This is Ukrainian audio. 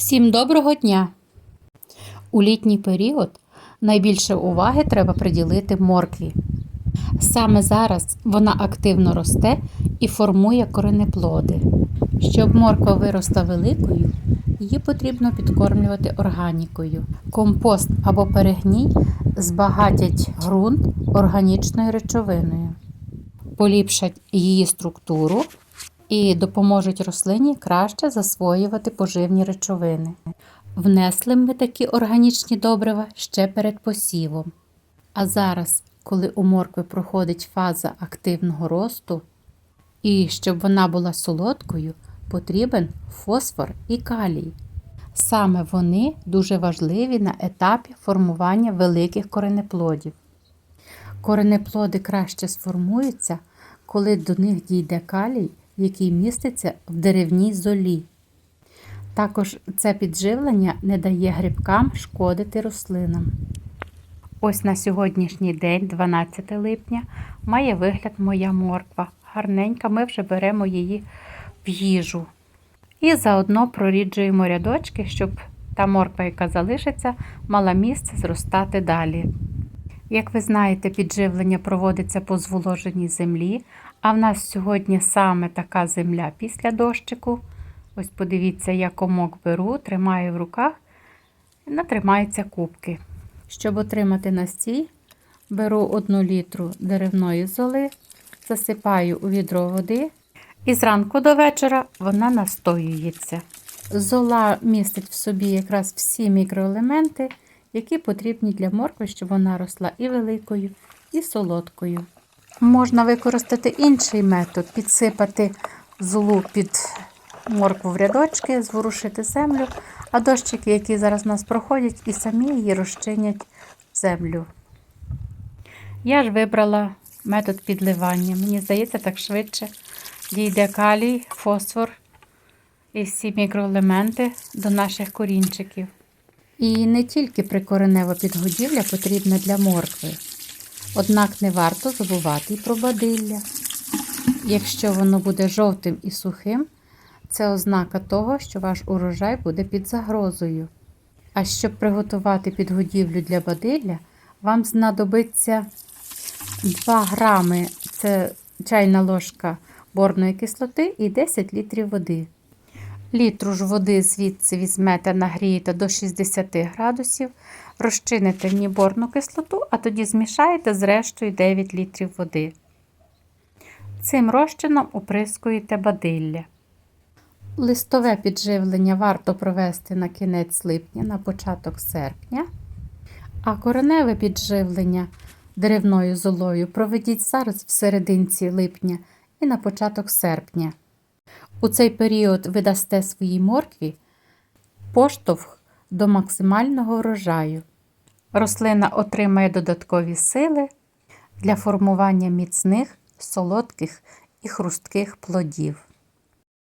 Всім доброго дня! У літній період найбільше уваги треба приділити моркві. Саме зараз вона активно росте і формує коренеплоди. Щоб морква виросла великою, її потрібно підкормлювати органікою. Компост або перегній збагатять ґрунт органічною речовиною, поліпшать її структуру і допоможуть рослині краще засвоювати поживні речовини. Внесли ми такі органічні добрива ще перед посівом. А зараз, коли у моркви проходить фаза активного росту, і щоб вона була солодкою, потрібен фосфор і калій. Саме вони дуже важливі на етапі формування великих коренеплодів. Коренеплоди краще сформуються, коли до них дійде калій, який міститься в деревній золі. Також це підживлення не дає грибкам шкодити рослинам. Ось на сьогоднішній день, 12 липня, має вигляд моя морква. Гарненька, ми вже беремо її в їжу. І заодно проріджуємо рядочки, щоб та морква, яка залишиться, мала місце зростати далі. Як ви знаєте, підживлення проводиться по зволоженій землі, а в нас сьогодні саме така земля після дощику. Ось подивіться, я комок беру, тримаю в руках і натримаються кубки. Щоб отримати настій, беру 1 літру деревної золи, засипаю у відро води, і зранку до вечора вона настоюється. Зола містить в собі якраз всі мікроелементи, які потрібні для моркви, щоб вона росла і великою, і солодкою. Можна використати інший метод підсипати золу під моркву в рядочки, зворушити землю, а дощики, які зараз у нас проходять, і самі її розчинять в землю. Я ж вибрала метод підливання. Мені здається, так швидше дійде калій, фосфор і всі мікроелементи до наших корінчиків. І не тільки прикоренева підгодівля потрібна для моркви. Однак не варто забувати і про бадилля. Якщо воно буде жовтим і сухим, це ознака того, що ваш урожай буде під загрозою. А щоб приготувати підгодівлю для бадилля, вам знадобиться 2 грами це чайна ложка борної кислоти і 10 літрів води. Літру ж води звідси візьмете, нагрієте до 60 градусів, розчините в ній кислоту, а тоді змішаєте з рештою 9 літрів води. Цим розчином оприскуєте бадилля. Листове підживлення варто провести на кінець липня, на початок серпня, а кореневе підживлення деревною золою проведіть зараз в серединці липня і на початок серпня. У цей період ви дасте своїй моркві поштовх до максимального врожаю. Рослина отримає додаткові сили для формування міцних, солодких і хрустких плодів.